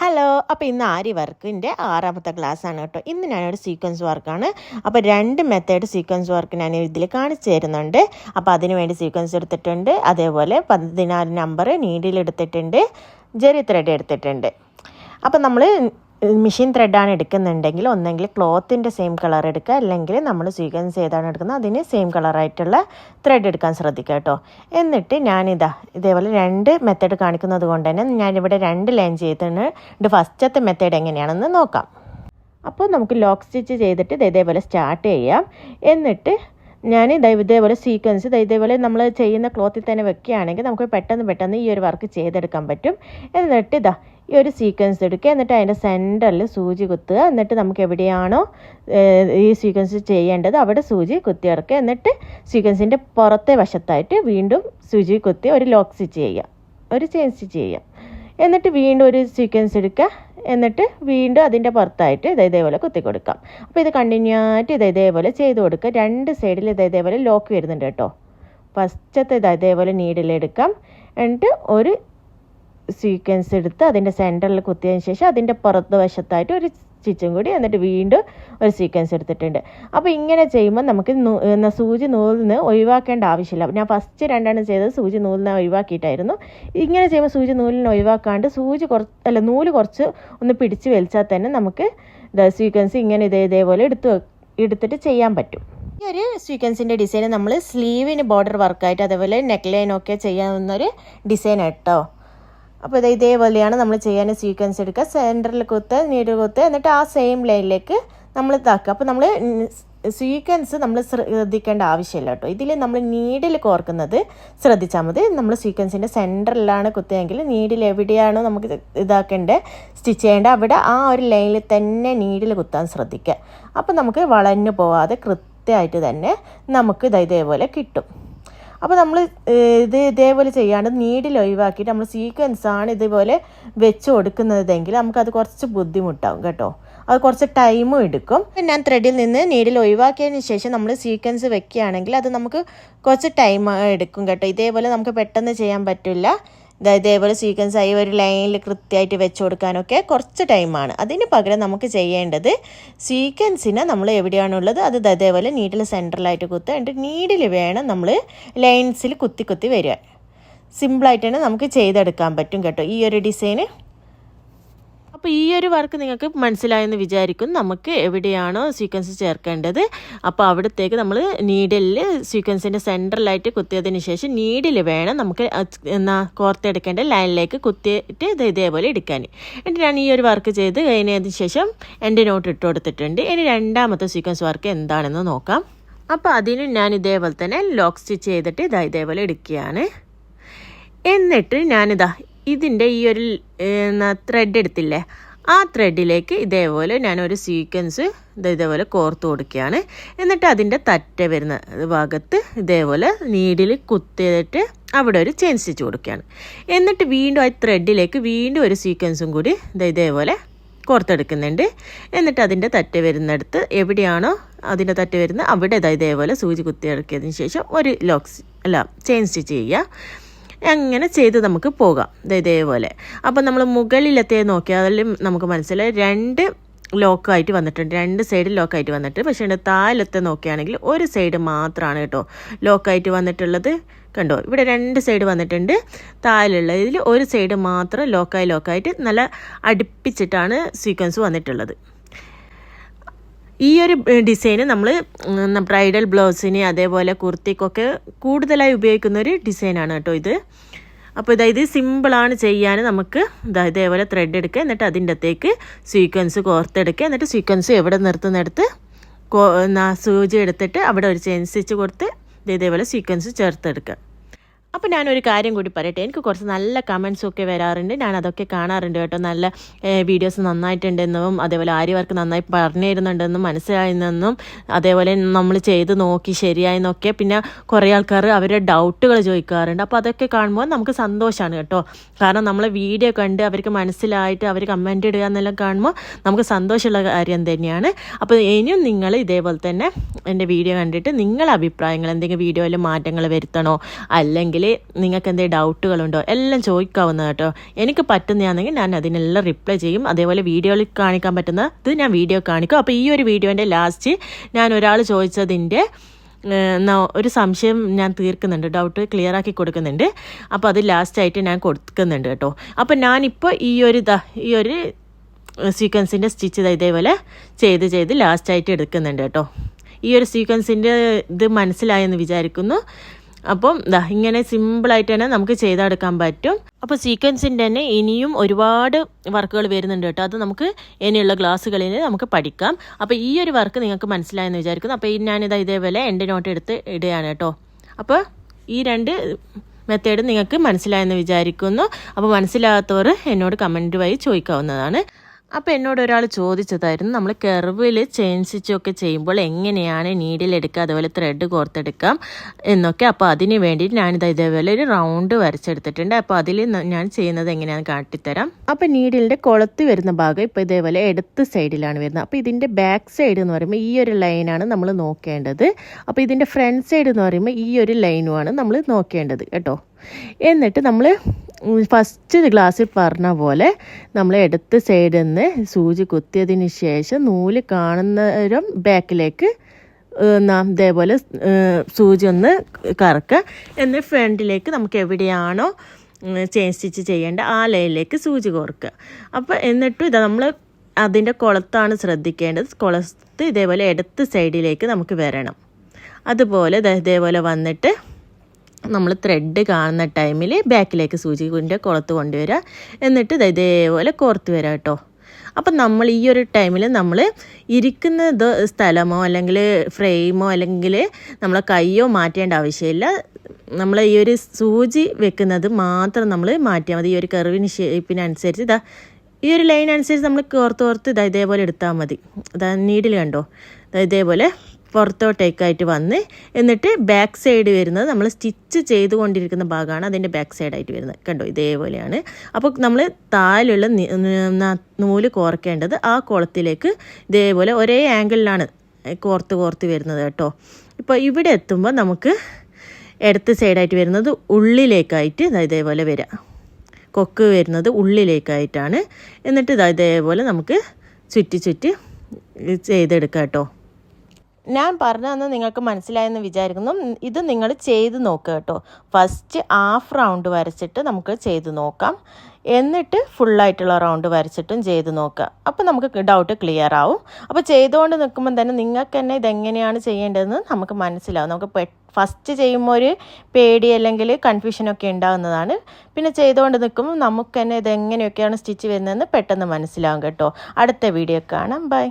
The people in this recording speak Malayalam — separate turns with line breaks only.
ഹലോ അപ്പോൾ ഇന്ന് ആരി വർക്കിന്റെ ആറാമത്തെ ക്ലാസ് ആണ് കേട്ടോ. ഇന്ന് ഞാനൊരു സീക്വൻസ് വർക്കാണ് അപ്പോൾ രണ്ട് മെത്തേഡ് സീക്വൻസ് വർക്ക് ഞാൻ ഇതിൽ കാണിച്ചു തരുന്നുണ്ട്. അപ്പോൾ അതിന് വേണ്ടി സീക്വൻസ് എടുത്തിട്ടുണ്ട്. അതേപോലെ പതിനാല് നമ്പർ നീഡിൽ എടുത്തിട്ടുണ്ട്. ജെറി ത്രെഡ് എടുത്തിട്ടുണ്ട്. അപ്പോൾ നമ്മൾ മെഷീൻ ത്രെഡാണ് എടുക്കുന്നുണ്ടെങ്കിൽ ഒന്നെങ്കിൽ ക്ലോത്തിന്റെ സെയിം കളർ എടുക്കുക. അല്ലെങ്കിൽ നമ്മൾ സീക്വൻസ് ഏതാണ് എടുക്കുന്നത്? അതിന് സെയിം കളറായിട്ടുള്ള ത്രെഡ് എടുക്കാൻ ശ്രദ്ധിക്കുക കേട്ടോ. എന്നിട്ട് ഞാനിതാ ഇതേപോലെ രണ്ട് മെത്തേഡ് കാണിക്കുന്നത് കൊണ്ട് തന്നെ ഞാനിവിടെ രണ്ട് ലൈൻ ചെയ്തിട്ടുണ്ട്. ഫസ്റ്റത്തെ മെത്തേഡ് എങ്ങനെയാണെന്ന് നോക്കാം. അപ്പോൾ നമുക്ക് ലോക്ക് സ്റ്റിച്ച് ചെയ്തിട്ട് ഇത് ഇതേപോലെ സ്റ്റാർട്ട് ചെയ്യാം. എന്നിട്ട് ഞാൻ ഇതാ ഇതേപോലെ സീക്വൻസ് ഇതാ ഇതേപോലെ നമ്മൾ ചെയ്യുന്ന ക്ലോത്തിൽ തന്നെ വെക്കുകയാണെങ്കിൽ നമുക്ക് പെട്ടെന്ന് പെട്ടെന്ന് ഈ ഒരു വർക്ക് ചെയ്തെടുക്കാൻ പറ്റും. എന്നിട്ട് ഇതാ ഈ ഒരു സീക്വൻസ് എടുക്കുക. എന്നിട്ട് അതിന്റെ സെന്ററിൽ സൂചി കുത്തുക. എന്നിട്ട് നമുക്ക് എവിടെയാണോ ഈ സീക്വൻസ് ചെയ്യേണ്ടത് അവിടെ സൂചി കുത്തി ഇറക്കുക. എന്നിട്ട് സീക്വൻസിന്റെ പുറത്തെ വശത്തായിട്ട് വീണ്ടും സൂചി കുത്തി ഒരു ലോക്ക് സ്റ്റിച്ച് ചെയ്യുക. ഒരു ചെയിൻ സ്റ്റിച്ച് ചെയ്യുക. എന്നിട്ട് വീണ്ടും ഒരു സീക്വൻസ് എടുക്കുക. എന്നിട്ട് വീണ്ടും അതിന്റെ പുറത്തായിട്ട് ഇത് ഇതേപോലെ കുത്തി കൊടുക്കാം. അപ്പോൾ ഇത് കണ്ടിന്യൂ ആയിട്ട് ഇത് ഇതേപോലെ ചെയ്ത് കൊടുക്കുക. രണ്ട് സൈഡിൽ ഇത് ഇതേപോലെ ലോക്ക് വരുന്നുണ്ട് കേട്ടോ. ഫസ്റ്റത്തെ ഇത് ഇതേപോലെ നീഡിലെടുക്കാം എന്നിട്ട് ഒരു സീക്വൻസ് എടുത്ത് അതിന്റെ സെന്ററിൽ കുത്തിയതിന് ശേഷം അതിന്റെ പുറത്ത് വശത്തായിട്ട് ഒരു സ്റ്റിച്ചും കൂടി എന്നിട്ട് വീണ്ടും ഒരു സീക്വൻസ് എടുത്തിട്ടുണ്ട്. അപ്പോൾ ഇങ്ങനെ ചെയ്യുമ്പോൾ നമുക്ക് സൂചി നൂലിന് ഒഴിവാക്കേണ്ട ആവശ്യമില്ല. ഞാൻ ഫസ്റ്റ് രണ്ടെണ്ണം ചെയ്തത് സൂചി നൂലിനെ ഒഴിവാക്കിയിട്ടായിരുന്നു. ഇങ്ങനെ ചെയ്യുമ്പോൾ സൂചി നൂലിനെ ഒഴിവാക്കാണ്ട് സൂചി കുറച്ച് അല്ല നൂൽ കുറച്ച് ഒന്ന് പിടിച്ച് വലിച്ചാൽ തന്നെ നമുക്ക് സീക്വൻസ് ഇങ്ങനെ ഇതേ ഇതേപോലെ എടുത്ത് എടുത്തിട്ട് ചെയ്യാൻ പറ്റും. ഈ ഒരു സീക്വൻസിന്റെ ഡിസൈൻ നമ്മൾ സ്ലീവിന് ബോർഡർ വർക്കായിട്ട് അതേപോലെ നെക്ക് ലൈനൊക്കെ ചെയ്യാവുന്ന ഡിസൈൻ കേട്ടോ അപ്പോൾ ഇതേ ഇതേപോലെയാണ് നമ്മൾ ചെയ്യാൻ സീക്വൻസ് എടുക്കുക. സെന്ററിൽ കുത്ത് നീട് കുത്ത് എന്നിട്ട് ആ സെയിം ലൈനിലേക്ക് നമ്മൾ ഇതാക്കുക. അപ്പോൾ നമ്മൾ സീക്വൻസ് നമ്മൾ ശ്രദ്ധിക്കേണ്ട ആവശ്യമില്ല കേട്ടോ. ഇതിൽ നമ്മൾ നീഡിൽ കോർക്കുന്നത് ശ്രദ്ധിച്ചാൽ മതി. നമ്മൾ സീക്വൻസിന്റെ സെന്ററിലാണ് കുത്തിയെങ്കിൽ നീഡിൽ എവിടെയാണോ നമുക്ക് ഇത് ഇതാക്കേണ്ടത് സ്റ്റിച്ച് ചെയ്യേണ്ടത് അവിടെ ആ ഒരു ലൈനിൽ തന്നെ നീഡിൽ കുത്താൻ ശ്രദ്ധിക്കുക. അപ്പോൾ നമുക്ക് വളഞ്ഞു പോവാതെ കൃത്യമായിട്ട് തന്നെ നമുക്ക് ഇത് ഇതേപോലെ കിട്ടും. അപ്പോൾ നമ്മൾ ഇത് ഇതേപോലെ ചെയ്യാണ്ട് നീഡിൽ ഒഴിവാക്കിയിട്ട് നമ്മൾ സീക്വൻസ് ആണ് ഇതുപോലെ വെച്ച് കൊടുക്കുന്നതെങ്കിൽ നമുക്കത് കുറച്ച് ബുദ്ധിമുട്ടാവും കേട്ടോ. അത് കുറച്ച് ടൈമും എടുക്കും. ഞാൻ ത്രെഡിൽ നിന്ന് നീഡിൽ ഒഴിവാക്കിയതിന് ശേഷം നമ്മൾ സീക്വൻസ് വെക്കുകയാണെങ്കിൽ അത് നമുക്ക് കുറച്ച് ടൈം എടുക്കും കേട്ടോ. ഇതേപോലെ നമുക്ക് പെട്ടെന്ന് ചെയ്യാൻ പറ്റില്ല. ഇതേപോലെ സീക്വൻസ് ആയി ഒരു ലൈനിൽ കൃത്യമായിട്ട് വെച്ച് കൊടുക്കാനൊക്കെ കുറച്ച് ടൈമാണ് അതിന് പകരം നമുക്ക് ചെയ്യേണ്ടത് സീക്വൻസിനെ നമ്മൾ എവിടെയാണുള്ളത് അത് ഇതേപോലെ നീഡിൽ സെന്ററിലായിട്ട് കുത്തുക. എന്നിട്ട് നീഡിൽ വേണം നമ്മൾ ലൈൻസിൽ കുത്തി കുത്തി വരിക. സിമ്പിളായിട്ട് തന്നെ നമുക്ക് ചെയ്തെടുക്കാൻ പറ്റും കേട്ടോ. ഈ ഒരു ഡിസൈന് അപ്പോൾ ഈ ഒരു വർക്ക് നിങ്ങൾക്ക് മനസ്സിലായെന്ന് വിചാരിക്കും. നമുക്ക് എവിടെയാണോ സീക്വൻസ് ചേർക്കേണ്ടത്. അപ്പോൾ അവിടത്തേക്ക് നമ്മൾ നീഡിലിൽ സീക്വൻസിന്റെ സെന്ററിലായിട്ട് കുത്തിയതിന് ശേഷം നീഡിൽ വേണം നമുക്ക് എന്നാൽ എന്നാ കോർത്തെടുക്കേണ്ട ലൈനിലേക്ക് കുത്തിയിട്ട് ഇത് ഇതേപോലെ എടുക്കാൻ. എന്നിട്ട് ഞാൻ ഈ ഒരു വർക്ക് ചെയ്ത് കഴിഞ്ഞതിന് ശേഷം എന്റെ നോട്ട് ഇട്ട് കൊടുത്തിട്ടുണ്ട്. ഇനി രണ്ടാമത്തെ സീക്വൻസ് വർക്ക് എന്താണെന്ന് നോക്കാം. അപ്പോൾ അതിനും ഞാൻ ഇതേപോലെ തന്നെ ലോക്ക് സ്റ്റിച്ച് ചെയ്തിട്ട് ഇതാ ഇതേപോലെ എടുക്കുകയാണ്. എന്നിട്ട് ഞാനിതാ ഇതിന്റെ ഈ ഒരു ത്രെഡ് എടുത്തില്ലേ? ആ ത്രെഡിലേക്ക് ഇതേപോലെ ഞാനൊരു സീക്വൻസ് ഇത് ഇതേപോലെ കോർത്ത് കൊടുക്കുകയാണ്. എന്നിട്ട് അതിന്റെ തറ്റ വരുന്ന ഭാഗത്ത് ഇതേപോലെ നീഡിൽ കുത്തിയിട്ട് അവിടെ ഒരു ചെയിൻ സ്റ്റിച്ച് കൊടുക്കുകയാണ്. എന്നിട്ട് വീണ്ടും ആ ത്രെഡിലേക്ക് വീണ്ടും ഒരു സീക്വൻസും കൂടി ഇത് ഇതേപോലെ കോർത്തെടുക്കുന്നുണ്ട്. എന്നിട്ട് അതിന്റെ തറ്റ വരുന്നിടത്ത് എവിടെയാണോ അതിന്റെ തറ്റ വരുന്നത് അവിടെ ഇതാ ഇതേപോലെ സൂചി കുത്തിയിറക്കിയതിന് ശേഷം ഒരു ലോക്സ് അല്ല ചെയിൻ സ്റ്റിച്ച് ചെയ്യുക. അങ്ങനെ ചെയ്ത് നമുക്ക് പോകാം. ഇതേപോലെ. അപ്പം നമ്മൾ മുകളിലത്തെ നോക്കിയാൽ നമുക്ക് മനസ്സിലായി രണ്ട് ലോക്കായിട്ട് വന്നിട്ടുണ്ട്. രണ്ട് സൈഡ് ലോക്കായിട്ട് വന്നിട്ട് പക്ഷേ എന്റെ താഴത്തെ നോക്കുകയാണെങ്കിൽ ഒരു സൈഡ് മാത്രമാണ് കേട്ടോ ലോക്കായിട്ട് വന്നിട്ടുള്ളത്. കണ്ടോ? ഇവിടെ രണ്ട് സൈഡ് വന്നിട്ടുണ്ട്. താലുള്ള ഇതിൽ ഒരു സൈഡ് മാത്രം ലോക്കായി ലോക്കായിട്ട് നല്ല അടുപ്പിച്ചിട്ടാണ് സീക്വൻസ് വന്നിട്ടുള്ളത്. ഈ ഒരു ഡിസൈന് നമ്മൾ ബ്രൈഡൽ ബ്ലൗസിന് അതേപോലെ കുർത്തിക്കൊക്കെ കൂടുതലായി ഉപയോഗിക്കുന്ന ഒരു ഡിസൈനാണ് കേട്ടോ ഇത്. അപ്പോൾ ഇതാ ഇത് സിമ്പിളാണ് ചെയ്യാൻ നമുക്ക് ഇതാ ഇതേപോലെ ത്രെഡ് എടുക്കുക. എന്നിട്ട് അതിന്റെ അകത്തേക്ക് സീക്വൻസ് കോർത്തെടുക്കുക എന്നിട്ട് സീക്വൻസ് എവിടെ നിർത്തുന്നിടത്ത് സൂചി എടുത്തിട്ട് അവിടെ ഒരു ചെയിൻ സ്റ്റിച്ച് കൊടുത്ത് ഇതേപോലെ സീക്വൻസ് ചേർത്തെടുക്കുക. അപ്പോൾ ഞാനൊരു കാര്യം കൂടി പറയട്ടെ. എനിക്ക് കുറച്ച് നല്ല കമൻസും ഒക്കെ വരാറുണ്ട്. ഞാൻ അതൊക്കെ കാണാറുണ്ട് കേട്ടോ. നല്ല വീഡിയോസ് നന്നായിട്ടുണ്ടെന്നും അതേപോലെ ആര്യ വർക്ക് നന്നായി പറഞ്ഞു തരുന്നുണ്ടെന്നും മനസ്സിലായെന്നും അതേപോലെ നമ്മൾ ചെയ്ത് നോക്കി ശരിയായെന്നൊക്കെ പിന്നെ കുറേ ആൾക്കാർ അവരെ ഡൗട്ടുകൾ ചോദിക്കാറുണ്ട്. അപ്പോൾ അതൊക്കെ കാണുമ്പോൾ നമുക്ക് സന്തോഷമാണ് കേട്ടോ. കാരണം നമ്മൾ വീഡിയോ കണ്ട് അവർക്ക് മനസ്സിലായിട്ട് അവർ കമന്റ് ഇടുക എന്നെല്ലാം കാണുമ്പോൾ നമുക്ക് സന്തോഷമുള്ള കാര്യം തന്നെയാണ്. അപ്പോൾ ഇനിയും നിങ്ങൾ ഇതേപോലെ തന്നെ എന്റെ വീഡിയോ കണ്ടിട്ട് നിങ്ങളുടെ അഭിപ്രായങ്ങൾ എന്തെങ്കിലും വീഡിയോയിൽ മാറ്റങ്ങൾ വരുത്തണോ? അല്ലെങ്കിൽ അല്ലെങ്കിൽ നിങ്ങൾക്ക് എന്തെങ്കിലും ഡൗട്ടുകളുണ്ടോ എല്ലാം ചോദിക്കാവുന്ന കേട്ടോ. എനിക്ക് പറ്റുന്നതാണെങ്കിൽ ഞാൻ അതിനെല്ലാം റിപ്ലൈ ചെയ്യും. അതേപോലെ വീഡിയോയിൽ കാണിക്കാൻ പറ്റുന്ന ഇത് ഞാൻ വീഡിയോ കാണിക്കും. അപ്പോൾ ഈ ഒരു വീഡിയോന്റെ ലാസ്റ്റ് ഞാൻ ഒരാൾ ചോദിച്ചതിന്റെ ഒരു സംശയം ഞാൻ തീർക്കുന്നുണ്ട്. ഡൗട്ട് ക്ലിയർ ആക്കി കൊടുക്കുന്നുണ്ട്. അപ്പോൾ അത് ലാസ്റ്റായിട്ട് ഞാൻ കൊടുക്കുന്നുണ്ട് കേട്ടോ. അപ്പോൾ ഞാനിപ്പോൾ ഈ ഒരു ഇതാ ഈ ഒരു സീക്വൻസിന്റെ സ്റ്റിച്ച് ഇതേപോലെ ചെയ്ത് ചെയ്ത് ലാസ്റ്റായിട്ട് എടുക്കുന്നുണ്ട് കേട്ടോ. ഈ ഒരു സീക്വൻസിന്റെ ഇത് മനസ്സിലായെന്ന് വിചാരിക്കുന്നു. അപ്പം ഇങ്ങനെ സിമ്പിളായിട്ട് തന്നെ നമുക്ക് ചെയ്തെടുക്കാൻ പറ്റും. അപ്പോൾ സീക്വൻസിന്റെ തന്നെ ഇനിയും ഒരുപാട് വർക്കുകൾ വരുന്നുണ്ട് കേട്ടോ. അത് നമുക്ക് ഇനിയുള്ള ക്ലാസ്സുകളിൽ നമുക്ക് പഠിക്കാം. അപ്പോൾ ഈ ഒരു വർക്ക് നിങ്ങൾക്ക് മനസ്സിലായെന്ന് വിചാരിക്കുന്നു. അപ്പോൾ ഞാനിതാ ഇതേപോലെ എന്റെ നോട്ട് എടുത്ത് ഇടുകയാണ് കേട്ടോ. അപ്പോൾ ഈ രണ്ട് മെത്തേഡ് നിങ്ങൾക്ക് മനസ്സിലായെന്ന് വിചാരിക്കുന്നു. അപ്പോൾ മനസ്സിലാകാത്തവർ എന്നോട് കമന്റ് വഴി ചോദിക്കാവുന്നതാണ്. അപ്പോൾ എന്നോട് ഒരാൾ ചോദിച്ചതായിരുന്നു നമ്മൾ കെർവിൽ ചെയിൻ സ്റ്റിച്ചൊക്കെ ചെയ്യുമ്പോൾ എങ്ങനെയാണ് നീഡിലെടുക്കുക അതുപോലെ ത്രെഡ് കോർത്തെടുക്കാം എന്നൊക്കെ. അപ്പോൾ അതിന് വേണ്ടിയിട്ട് ഞാനിത് ഇതേപോലെ ഒരു റൗണ്ട് വരച്ചെടുത്തിട്ടുണ്ട്. അപ്പോൾ അതിൽ ഞാൻ ചെയ്യുന്നത് എങ്ങനെയാണെന്ന് കാട്ടിത്തരാം. അപ്പോൾ നീഡിലിന്റെ കൊളത്ത് വരുന്ന ഭാഗം ഇപ്പോൾ ഇതേപോലെ എടുത്ത സൈഡിലാണ് വരുന്നത്. അപ്പോൾ ഇതിന്റെ ബാക്ക് സൈഡ് എന്ന് പറയുമ്പോൾ ഈ ഒരു ലൈനാണ് നമ്മൾ നോക്കേണ്ടത്. അപ്പോൾ ഇതിന്റെ ഫ്രണ്ട് സൈഡ് എന്ന് പറയുമ്പോൾ ഈ ഒരു ലൈനുമാണ് നമ്മൾ നോക്കേണ്ടത് കേട്ടോ. എന്നിട്ട് നമ്മൾ ഫസ്റ്റ് ക്ലാസ്സിൽ പറഞ്ഞ പോലെ നമ്മൾ എടുത്ത് സൈഡിൽ നിന്ന് സൂചി കുത്തിയതിന് ശേഷം നൂൽ കാണുന്നവരും ബാക്കിലേക്ക് നാം ഇതേപോലെ സൂചി ഒന്ന് കറക്കുക എന്നിട്ട് ഫ്രണ്ടിലേക്ക് നമുക്ക് എവിടെയാണോ ചെയിൻ സ്റ്റിച്ച് ചെയ്യേണ്ട ആ ലൈനിലേക്ക് സൂചി കോർക്കുക അപ്പോൾ എന്നിട്ടും ഇതാ നമ്മൾ അതിന്റെ കുളത്താണ് ശ്രദ്ധിക്കേണ്ടത്. കുളത്ത് ഇതേപോലെ ഇടത്ത് സൈഡിലേക്ക് നമുക്ക് വരണം. അതുപോലെ ഇതേപോലെ വന്നിട്ട് നമ്മൾ ത്രെഡ് കാണുന്ന ടൈമിൽ ബാക്കിലേക്ക് സൂചി കൊണ്ട് കുളത്ത് കൊണ്ടുവരിക എന്നിട്ട് ഇത് ഇതേപോലെ കോർത്ത് വരിക കേട്ടോ അപ്പം നമ്മൾ ഈ ഒരു ടൈമിൽ നമ്മൾ ഇരിക്കുന്ന ഇത് സ്ഥലമോ അല്ലെങ്കിൽ ഫ്രെയിമോ അല്ലെങ്കിൽ നമ്മളെ കൈയോ മാറ്റേണ്ട ആവശ്യമില്ല. നമ്മൾ ഈ ഒരു സൂചി വെക്കുന്നത് മാത്രം നമ്മൾ മാറ്റിയാൽ മതി. ഈ ഒരു കറിവിന് ഷേപ്പിനനുസരിച്ച് ഇതാ ഈ ഒരു ലൈൻ അനുസരിച്ച് നമ്മൾ കോർത്ത് കോർത്ത് ഇതാ ഇതേപോലെ എടുത്താൽ മതി. ഇതാ നീഡിൽ കണ്ടോ? ദാ ഇതേപോലെ പുറത്തോട്ടേക്കായിട്ട് വന്ന് എന്നിട്ട് ബാക്ക് സൈഡ് വരുന്നത് നമ്മൾ സ്റ്റിച്ച് ചെയ്തുകൊണ്ടിരിക്കുന്ന ഭാഗമാണ് അതിന്റെ ബാക്ക് സൈഡായിട്ട് വരുന്നത്. കണ്ടോ? ഇതേപോലെയാണ്. അപ്പോൾ നമ്മൾ താലുള്ള നൂൽ കോർക്കേണ്ടത് ആ കുളത്തിലേക്ക് ഇതേപോലെ ഒരേ ആംഗിളിലാണ് കോർത്ത് കോർത്ത് വരുന്നത് കേട്ടോ. ഇപ്പോൾ ഇവിടെ എത്തുമ്പോൾ നമുക്ക് ഇടത്ത് സൈഡായിട്ട് വരുന്നത് ഉള്ളിലേക്കായിട്ട് ഇതേപോലെ വരിക കൊക്ക് വരുന്നത് ഉള്ളിലേക്കായിട്ടാണ്. എന്നിട്ട് ഇതാ ഇതേപോലെ നമുക്ക് ചുറ്റി ചുറ്റി ചെയ്തെടുക്കാം കേട്ടോ. ഞാൻ പറഞ്ഞതെന്ന് നിങ്ങൾക്ക് മനസ്സിലായെന്ന് വിചാരിക്കുന്നു. ഇത് നിങ്ങൾ ചെയ്ത് നോക്കുക കേട്ടോ. ഫസ്റ്റ് ഹാഫ് റൗണ്ട് വരച്ചിട്ട് നമുക്ക് ചെയ്ത് നോക്കാം. എന്നിട്ട് ഫുള്ളായിട്ടുള്ള റൗണ്ട് വരച്ചിട്ടും ചെയ്ത് നോക്കുക അപ്പോൾ നമുക്ക് ഡൗട്ട് ക്ലിയർ ആവും. അപ്പോൾ ചെയ്തുകൊണ്ട് നിൽക്കുമ്പോൾ തന്നെ നിങ്ങൾക്ക് തന്നെ ഇതെങ്ങനെയാണ് ചെയ്യേണ്ടതെന്ന് നമുക്ക് മനസ്സിലാവും. നമുക്ക് ഫസ്റ്റ് ചെയ്യുമ്പോൾ ഒരു പേടി അല്ലെങ്കിൽ കൺഫ്യൂഷനൊക്കെ ഉണ്ടാകുന്നതാണ് പിന്നെ ചെയ്തുകൊണ്ട് നിൽക്കുമ്പോൾ നമുക്ക് തന്നെ ഇതെങ്ങനെയൊക്കെയാണ് സ്റ്റിച്ച് വരുന്നതെന്ന് പെട്ടെന്ന് മനസ്സിലാവും കേട്ടോ. അടുത്ത വീഡിയോ കാണാം. ബൈ